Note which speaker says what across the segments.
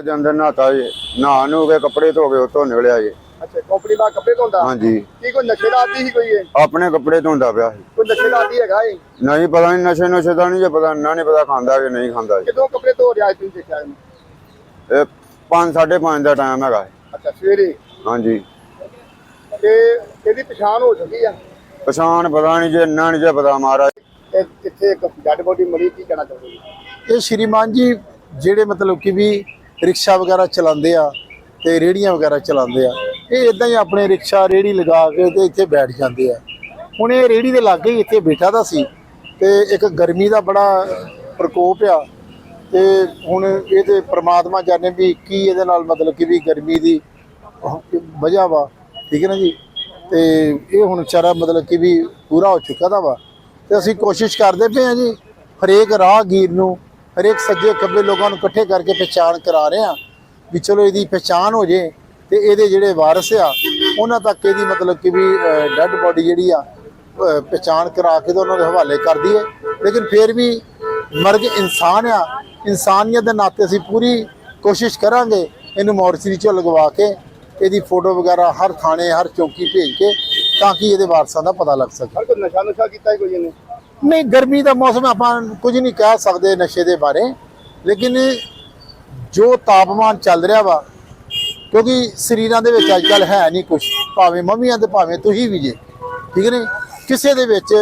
Speaker 1: ਉਹਦੇ ਅੰਦਰ ਨਹਾਤਾ ਜੀ। ਨਹਾ ਨੂੰ ਕੇ ਕੱਪੜੇ ਧੋ ਕੇ ਉੱਥੋਂ ਨਿਕਲਿਆ ਜੀ।
Speaker 2: ਅੱਛਾ ਕੰਪਨੀ ਦਾ ਕੱਪੜੇ ਧੋਂਦਾ?
Speaker 1: ਹਾਂਜੀ।
Speaker 2: ਕੀ ਕੋਈ ਨਸ਼ੇ ਦਾ ਆਦੀ ਸੀ ਕੋਈ ਇਹ?
Speaker 1: ਆਪਣੇ ਕੱਪੜੇ ਧੋਂਦਾ ਪਿਆ ਸੀ।
Speaker 2: ਕੋਈ ਨਸ਼ੇ ਦਾ ਆਦੀ ਹੈਗਾ ਇਹ?
Speaker 1: ਨਹੀਂ ਪਤਾ ਨਹੀਂ ਨਸ਼ੇ ਨੁਸ਼ੇ ਦਾ ਨਹੀਂ ਜੇ ਪਤਾ ਨਾ ਨਹੀਂ ਪਤਾ ਖਾਂਦਾ ਕਿ ਨਹੀਂ ਖਾਂਦਾ ਜੀ।
Speaker 2: ਕਿਦੋਂ ਕੱਪੜੇ ਧੋ ਰਿਹਾ ਸੀ ਤੁਸੀਂ ਦੇਖਿਆ ਇਹਨੂੰ?
Speaker 1: ਇਹ 5 5:30 ਦਾ ਟਾਈਮ ਹੈਗਾ ਜੀ।
Speaker 2: ਅੱਛਾ ਸਵੇਰੇ?
Speaker 1: ਹਾਂਜੀ।
Speaker 2: ਤੇ ਇਹਦੀ ਪਛਾਣ ਹੋ ਚੁੱਕੀ ਆ?
Speaker 1: ਪਛਾਣ ਪਤਾ ਨਹੀਂ ਜੇ ਇੰਨਾ ਨਹੀਂ ਜੇ ਪਤਾ ਮਹਾਰਾਜ।
Speaker 2: ਇਹ ਕਿੱਥੇ ਇੱਕ ਡੈਡ ਬੋਡੀ ਮਿਲੀ ਕੀ ਕਹਿਣਾ ਚਾਹੁੰਦੇ
Speaker 3: ਇਹ ਸ਼੍ਰੀਮਾਨ ਜੀ ਜਿਹੜੇ ਮਤਲਬ ਕਿ ਵੀ ਰਿਕਸ਼ਾ ਵਗੈਰਾ ਚਲਾਉਂਦੇ ਆ ਤੇ ਰੇੜੀਆਂ ਵਗੈਰਾ ਚਲਾਉਂਦੇ ਆ। ਇਹ ਇਦਾਂ ਹੀ ਆਪਣੇ ਰਿਕਸ਼ਾ ਰੇੜੀ ਲਗਾ ਕੇ ਤੇ ਇੱਥੇ ਬੈਠ ਜਾਂਦੇ ਆ। ਹੁਣ ਇਹ ਰੇੜੀ ਦੇ ਲਾਗੇ ਹੀ ਇੱਥੇ ਬੈਠਾ ਦਾ ਸੀ ਤੇ ਇੱਕ ਗਰਮੀ ਦਾ ਬੜਾ ਪ੍ਰਕੋਪ ਆ ਤੇ ਹੁਣ ਇਹ ਤੇ ਪ੍ਰਮਾਤਮਾ ਜਾਣੇ ਵੀ ਕੀ ਇਹਦੇ ਨਾਲ ਮਤਲਬ ਕਿ ਵੀ ਗਰਮੀ ਦੀ ਵਜ੍ਹਾ ਵਾ, ਠੀਕ ਹੈ ਨਾ ਜੀ? ਤੇ ਇਹ ਹੁਣ ਵਿਚਾਰਾ ਮਤਲਬ ਕਿ ਵੀ ਪੂਰਾ ਹੋ ਚੁੱਕਾ ਦਾ ਵਾ। ਤੇ ਅਸੀਂ ਕੋਸ਼ਿਸ਼ ਕਰਦੇ ਪਏ ਹਾਂ ਜੀ, ਹਰੇਕ ਰਾਹਗੀਰ ਨੂੰ ਹਰੇਕ ਸੱਜੇ ਖੱਬੇ ਲੋਕਾਂ ਨੂੰ ਇਕੱਠੇ ਕਰਕੇ ਪਛਾਣ ਕਰਾ ਰਹੇ ਹਾਂ ਵੀ ਚਲੋ ਇਹਦੀ ਪਛਾਣ ਹੋ ਜੇ ਤੇ ਇਹਦੇ ਜਿਹੜੇ ਵਾਰਸ ਆ ਉਹਨਾਂ ਤੱਕ ਇਹਦੀ ਮਤਲਬ ਕਿ ਵੀ ਡੈੱਡ ਬੋਡੀ ਜਿਹੜੀ ਆ ਅਹ, ਪਛਾਣ ਕਰਾ ਕੇ ਤਾਂ ਉਹਨਾਂ ਦੇ ਹਵਾਲੇ ਕਰ ਦਈਏ ਲੇਕਿਨ ਫਿਰ ਵੀ ਮਰਗ ਇਨਸਾਨ ਆ ਇਨਸਾਨੀਅਤ ਦੇ ਨਾਤੇ ਅਸੀਂ ਪੂਰੀ ਕੋਸ਼ਿਸ਼ ਕਰਾਂਗੇ ਇਹਨੂੰ ਮੋਰਚਰੀ ਚੋਂ ਲਗਵਾ ਕੇ ਇਹਦੀ ਫੋਟੋ ਵਗੈਰਾ ਹਰ ਥਾਣੇ ਹਰ ਚੌਕੀ ਭੇਜ ਕੇ ਤਾਂ ਕਿ ਇਹਦੇ ਵਾਰਸਾਂ ਦਾ ਪਤਾ ਲੱਗ ਸਕੇ।
Speaker 2: ਹਰ ਨਸ਼ਾ ਨੁਸ਼ਾ ਕੀਤਾ ਕੋਈ ਇਹਨੇ?
Speaker 3: ਨਹੀਂ, ਗਰਮੀ ਦਾ ਮੌਸਮ ਆਪਾਂ ਕੁਝ ਨਹੀਂ ਕਹਿ ਸਕਦੇ ਨਸ਼ੇ ਦੇ ਬਾਰੇ, ਲੇਕਿਨ ਜੋ ਤਾਪਮਾਨ ਚੱਲ ਰਿਹਾ ਵਾ, ਕਿਉਂਕਿ ਸਰੀਰਾਂ ਦੇ ਵਿੱਚ ਅੱਜ ਕੱਲ ਹੈ ਨਹੀਂ ਕੁਝ ਭਾਵੇਂ ਮੰਮੀਆਂ ਤੇ ਭਾਵੇਂ ਤੁਸੀਂ ਵੀ ਜੇ, ਠੀਕ ਨੇ ਕਿਸੇ ਦੇ ਵਿੱਚ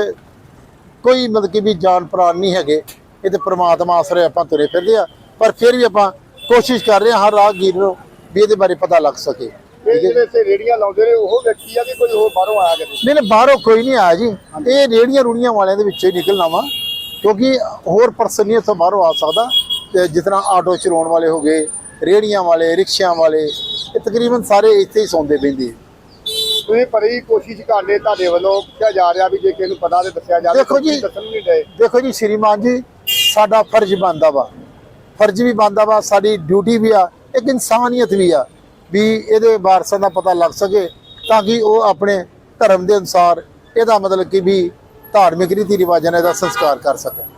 Speaker 3: ਕੋਈ ਮਤਲਬ ਕਿ ਵੀ ਜਾਨ ਪ੍ਰਾਣ ਨਹੀਂ ਹੈਗੇ, ਇਹ ਤੇ ਪ੍ਰਮਾਤਮਾ ਆਸਰੇ ਆਪਾਂ ਤੁਰੇ ਫਿਰਦੇ ਆ, ਪਰ ਫਿਰ ਵੀ ਆਪਾਂ ਕੋਸ਼ਿਸ਼ ਕਰ ਰਹੇ ਹਾਂ ਹਰ ਰਾਹਗੀਰ ਨੂੰ ਵੀ ਇਹਦੇ ਬਾਰੇ ਪਤਾ ਲੱਗ ਸਕੇ।
Speaker 2: ਇਹ ਜਿਹੜੇ ਸੇ ਰੇੜੀਆਂ ਲਾਉਂਦੇ ਨੇ ਉਹ ਵਿਅਕਤੀ ਆ ਕਿ ਕੋਈ ਹੋਰ ਬਾਹਰੋਂ ਆਇਆ ਕਿਤੇ
Speaker 3: ਨਹੀਂ ਨਹੀਂ ਬਾਹਰੋਂ ਕੋਈ ਨਹੀਂ ਆਇਆ ਜੀ। ਇਹ ਰੇੜੀਆਂ ਰੂੜੀਆਂ ਵਾਲਿਆਂ ਦੇ ਵਿੱਚੋਂ ਹੀ ਨਿਕਲਣਾ ਵਾ ਕਿਉਂਕਿ ਹੋਰ ਪਰਸਨ ਨਹੀਂ ਇੱਥੋਂ ਬਾਹਰੋਂ ਆ ਸਕਦਾ। ਤੇ ਜਿਸ ਤਰ੍ਹਾਂ ਆਟੋ ਚਲਾਉਣ ਵਾਲੇ ਹੋ ਗਏ ਰੇੜੀਆਂ ਵਾਲੇ ਰਿਕਸ਼ਿਆਂ ਵਾਲੇ ਇਹ ਤਕਰੀਬਨ ਸਾਰੇ ਇੱਥੇ ਹੀ ਸੌਂਦੇ ਪੈਂਦੇ
Speaker 2: ਤੁਸੀਂ ਬੜੀ ਕੋਸ਼ਿਸ਼ ਕਰਦੇ ਤੁਹਾਡੇ ਵੱਲੋਂ ਕਿਹਾ ਜਾ ਰਿਹਾ ਵੀ ਜੇ ਕਿਸੇ ਨੂੰ ਪਤਾ ਤੇ ਦੱਸਿਆ ਜਾਵੇ
Speaker 3: ਦੇਖੋ ਜੀ,
Speaker 2: ਦੱਸਣ ਨਹੀਂ
Speaker 3: ਦੇਖੋ ਜੀ ਸ਼੍ਰੀਮਾਨ ਜੀ ਸਾਡਾ ਫਰਜ਼ ਬਣਦਾ ਵਾ। ਫਰਜ਼ ਵੀ ਬਣਦਾ ਵਾ ਸਾਡੀ ਡਿਊਟੀ ਵੀ ਆ ਇੱਕ ਇਨਸਾਨੀਅਤ ਵੀ ਆ। ਵੀ ਇਹਦੇ ਵਾਰਸਾਂ ਦਾ ਪਤਾ ਲੱਗ ਸਕੇ ਤਾਂ ਕਿ ਉਹ ਆਪਣੇ ਧਰਮ ਦੇ ਅਨੁਸਾਰ ਇਹਦਾ ਮਤਲਬ ਕਿ ਵੀ ਧਾਰਮਿਕ ਰੀਤੀ ਰਿਵਾਜਾਂ ਨਾਲ ਇਹਦਾ ਸੰਸਕਾਰ ਕਰ ਸਕਣ।